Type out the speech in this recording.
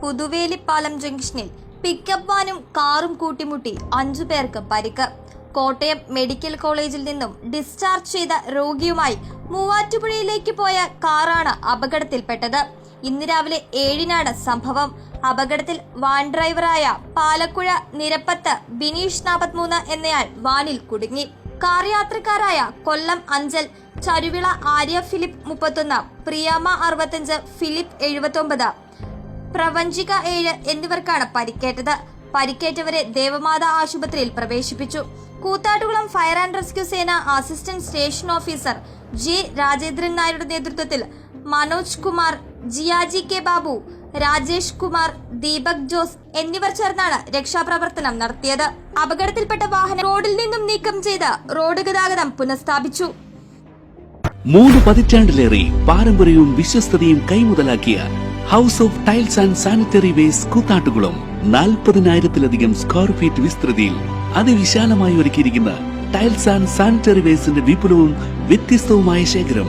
പുതുവേലിപ്പാലം ജംഗ്ഷനിൽ പിക്കപ്പ് വാനും കാറും കൂട്ടിമുട്ടി അഞ്ചു പേർക്ക് പരിക്ക്. കോട്ടയം മെഡിക്കൽ കോളേജിൽ നിന്നും ഡിസ്ചാർജ് ചെയ്ത രോഗിയുമായി മൂവാറ്റുപുഴയിലേക്ക് പോയ കാറാണ് അപകടത്തിൽപ്പെട്ടത്. ഇന്ന് രാവിലെ ഏഴിനാണ് സംഭവം. അപകടത്തിൽ വാൻ ഡ്രൈവറായ പാലക്കുഴ നിരപ്പത്ത് ബിനീഷ് നാപ്പത്തിമൂന്ന് എന്നയാൾ വാനിൽ കുടുങ്ങി. കാർ യാത്രക്കാരായ കൊല്ലം അഞ്ചൽ ചരുവിള ആര്യ ഫിലിപ്പ് മുപ്പത്തൊന്ന് പ്രിയാമ അറുപത്തഞ്ച് ഫിലിപ്പ് എഴുപത്തൊമ്പത്. പ്രവഞ്ചിക ഏഴ് എന്നിവർക്കാണ് പരിക്കേറ്റത്. പരിക്കേറ്റവരെ ദേവമാത ആശുപത്രിയിൽ പ്രവേശിപ്പിച്ചു. കൂത്താട്ടുകുളം ഫയർ ആൻഡ് റെസ്ക്യൂ സേന assistant station officer G Rajendran നായരുടെ നേതൃത്വത്തിൽ മനോജ് കുമാർ ജിയാജി കെ ബാബു രാജേഷ് കുമാർ ദീപക് ജോസ് എന്നിവർ ചേർന്നാണ് രക്ഷാപ്രവർത്തനം നടത്തിയത്. അപകടത്തിൽപ്പെട്ട വാഹനം റോഡിൽ നിന്നും നീക്കം ചെയ്ത് റോഡ് ഗതാഗതം പുനഃസ്ഥാപിച്ചു. മൂന്ന് പതിറ്റാണ്ടിലേറെ പാരമ്പര്യവും വിശ്വസ്തതയും കൈമുതലാക്കിയ house of tiles and sanitary waste കൂത്താട്ടുകളും നാൽപ്പതിനായിരത്തിലധികം സ്ക്വയർ ഫീറ്റ് വിസ്തൃതിയിൽ അതിവിശാലമായി ഒരുക്കിയിരിക്കുന്ന ടൈൽസ് ആൻഡ് സാനിറ്ററി വേസ്റ്റിന്റെ വിപുലവും വ്യത്യസ്തവുമായ ശേഖരം